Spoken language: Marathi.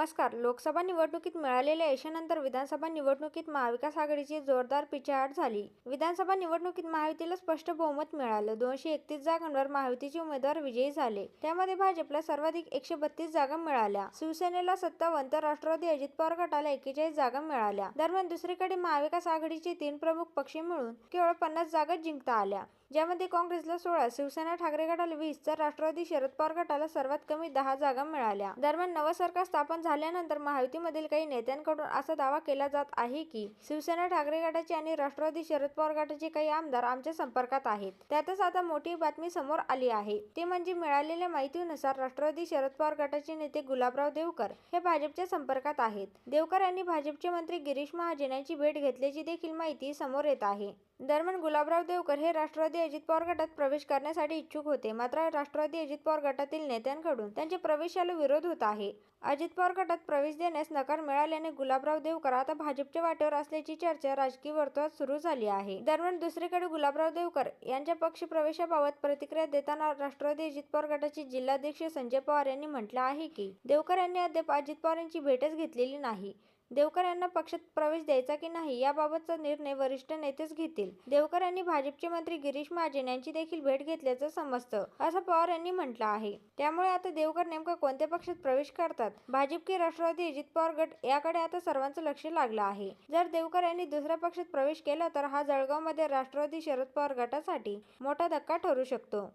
नमस्कार. लोकसभा निवडणुकीत मिळालेल्या यशानंतर विधानसभा निवडणुकीत महाविकास आघाडीची जोरदार पिछेहाट झाली. विधानसभा निवडणुकीत महायुतीला स्पष्ट बहुमत मिळालं. दोनशे एकतीस जागांवर महायुतीचे उमेदवार विजयी झाले. त्यामध्ये भाजपला सर्वाधिक एकशे बत्तीस जागा मिळाल्या. शिवसेनेला सत्तावन्न तर राष्ट्रवादी अजित पवार गटाला एक्केचाळीस जागा मिळाल्या. दरम्यान दुसरीकडे महाविकास आघाडीचे तीन प्रमुख पक्ष मिळून केवळ पन्नास जागा जिंकता आल्या. ज्यामध्ये काँग्रेसला सोळा शिवसेना ठाकरे गटाला वीस तर राष्ट्रवादी शरद पवार गटाला सर्वात कमी दहा जागा मिळाल्या. दरम्यान नवं सरकार स्थापन झाल्यानंतर महायुतीमधील काही नेत्यांकडून असा दावा केला जात आहे की शिवसेना ठाकरे गटाचे आणि राष्ट्रवादी शरद पवार गटाचे काही आमदार आमच्या संपर्कात आहेत. त्यातच आता मोठी बातमी समोर आली आहे. ते म्हणजे मिळालेल्या माहितीनुसार राष्ट्रवादी शरद पवार गटाचे नेते गुलाबराव देवकर हे भाजपच्या संपर्कात आहेत. देवकर यांनी भाजपचे मंत्री गिरीश महाजन यांची भेट घेतल्याची देखील माहिती समोर येत आहे. दरम्यान गुलाबराव देवकर हे राष्ट्रवादी अजित पवार गटात प्रवेश करण्यासाठी इच्छुक होते. मात्र राष्ट्रवादी अजित पवार गटातील नेत्यांकडून त्यांच्या प्रवेशाला विरोध होत आहे. अजित पवार गटात प्रवेश देण्यास नकार मिळाल्याने गुलाबराव देवकर आता भाजपच्या वाटेवर असल्याची चर्चा राजकीय वर्तुळात सुरू झाली आहे. दरम्यान दुसरीकडे गुलाबराव देवकर यांच्या पक्ष प्रवेशाबाबत प्रतिक्रिया देताना राष्ट्रवादी अजित पवार गटाचे जिल्हाध्यक्ष संजय पवार यांनी म्हटलं आहे की देवकर यांनी अद्याप अजित पवार यांची भेटच घेतलेली नाही. देवकर यांना पक्षात प्रवेश द्यायचा की नाही याबाबतचा निर्णय वरिष्ठ नेतेच घेतील. देवकर यांनी भाजपचे मंत्री गिरीश महाजन यांची देखील भेट घेतल्याचं समजतं असं पवार यांनी म्हटलं आहे. त्यामुळे आता देवकर नेमका कोणत्या पक्षात प्रवेश करतात? भाजप की राष्ट्रवादी अजित पवार गट याकडे आता सर्वांचं लक्ष लागलं आहे. जर देवकर यांनी दुसऱ्या पक्षात प्रवेश केला तर हा जळगावमध्ये राष्ट्रवादी शरद पवार गटासाठी मोठा धक्का ठरू शकतो.